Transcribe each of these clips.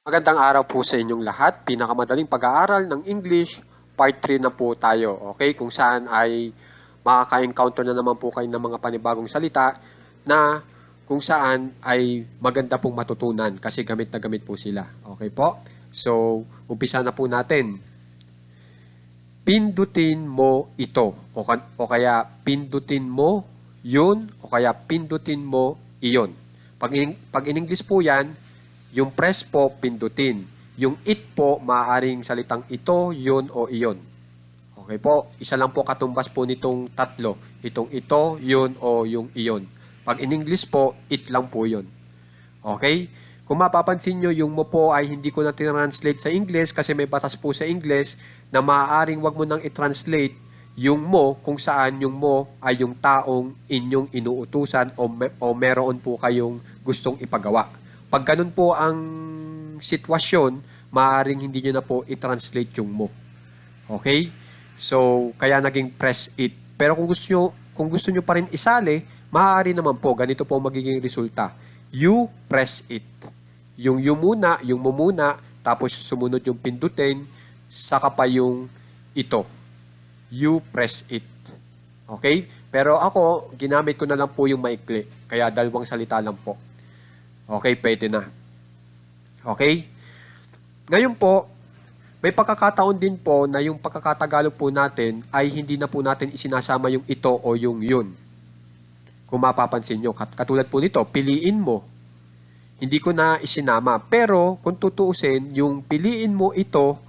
Magandang araw po sa inyong lahat. Pinakamadaling pag-aaral ng English, part 3 na po tayo. Okay? Kung saan ay makaka-encounter na naman po kayo ng mga panibagong salita na kung saan ay maganda pong matutunan kasi gamit na gamit po sila. Okay po? So, umpisa na po natin. Pindutin mo ito o, o kaya pindutin mo yun o kaya pindutin mo iyon. Pag in, pag in English po yan, yung press po pindutin. Yung it po maaaring salitang ito, yun o iyon. Okay po, isa lang po katumbas po nitong tatlo. Itong ito, yun o yung iyon. Pag in English po, it lang po yun. Okay? Kung mapapansin nyo, yung mo po ay hindi ko na tinranslate sa English kasi may batas po sa English na maaaring wag mo nang i-translate yung mo kung saan yung mo ay yung taong inyong inuutusan o, me- o meron po kayong gustong ipagawa. Pag ganun po ang sitwasyon, maaaring hindi nyo na po i-translate yung mo. Okay? So, kaya naging press it. Pero kung gusto nyo, kung gusto nyo pa rin isali, maaari naman po, ganito po magiging resulta. You press it. Yung you muna, yung mo muna, tapos sumunod yung pindutin, saka pa yung ito. You press it. Okay? Pero ako, ginamit ko na lang po yung maikli. Kaya dalawang salita lang po. Okay, pwede na. Okay? Ngayon po, may pagkakataon din po na yung pagkakatagalog po natin ay hindi na po natin isinasama yung ito o yung yun. Kung mapapansin nyo, kat- katulad po nito, piliin mo. Hindi ko na isinama. Pero kung tutuusin, yung piliin mo ito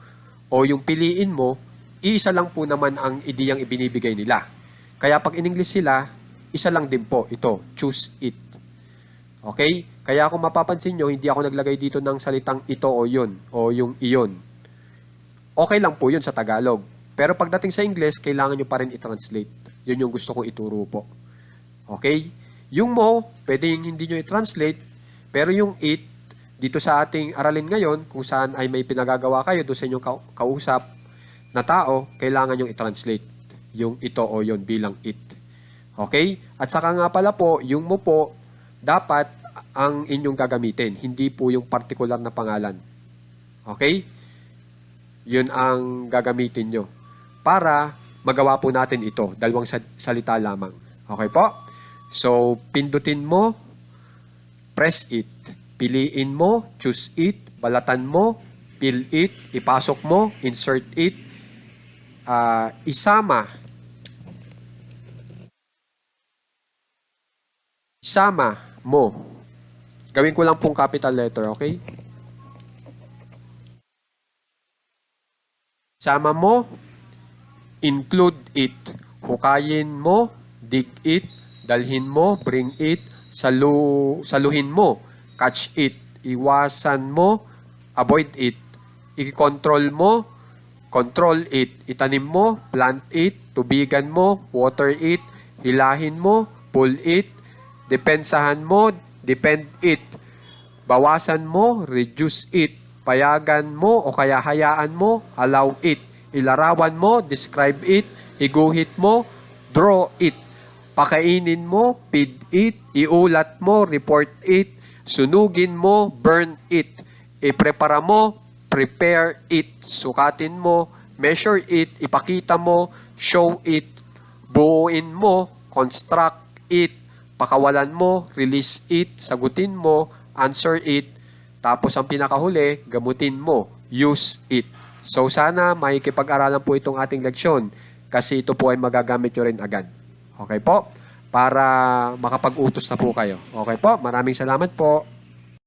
o yung piliin mo, iisa lang po naman ang ideyang ibinibigay nila. Kaya pag in English sila, isa lang din po ito, choose it. Okay? Kaya kung mapapansin nyo, hindi ako naglagay dito ng salitang ito o yun o yung iyon. Okay lang po yun sa Tagalog. Pero pagdating sa English, kailangan nyo pa rin i-translate. Yun yung gusto kong ituro po. Okay? Yung mo, pwede yung hindi nyo i-translate, pero yung it, dito sa ating aralin ngayon, kung saan ay may pinagagawa kayo doon sa inyong kau- kausap na tao, kailangan nyo i-translate yung ito o yun bilang it. Okay? At saka nga pala po, yung mo po, dapat ang inyong gagamitin, hindi po yung particular na pangalan. Okay? Yun ang gagamitin nyo. Para magawa po natin ito. Dalawang sa- salita lamang. Okay po? So, pindutin mo, press it. Piliin mo, choose it, balatan mo, fill it, ipasok mo, insert it, ah, isama. Isama mo. Gawin ko lang pong capital letter, okay? Sama mo, include it. Hukayin mo, dig it, dalhin mo, bring it, salu, saluhin mo, catch it, iwasan mo, avoid it, i-control mo, control it, itanim mo, plant it, tubigan mo, water it, hilahin mo, pull it, depensahan mo, depend it, bawasan mo, reduce it, payagan mo o kaya hayaan mo, allow it, ilarawan mo, describe it, iguhit mo, draw it, pakainin mo, feed it, iulat mo, report it, sunugin mo, burn it, iprepara mo, prepare it, sukatin mo, measure it, ipakita mo, show it, buuin mo, construct it, pakawalan mo, release it, sagutin mo, answer it, tapos ang pinakahuli, gamutin mo, use it. So sana makikipag-aralan po itong ating leksyon kasi ito po ay magagamit nyo rin agad. Okay po? Para makapag-utos na po kayo. Okay po? Maraming salamat po.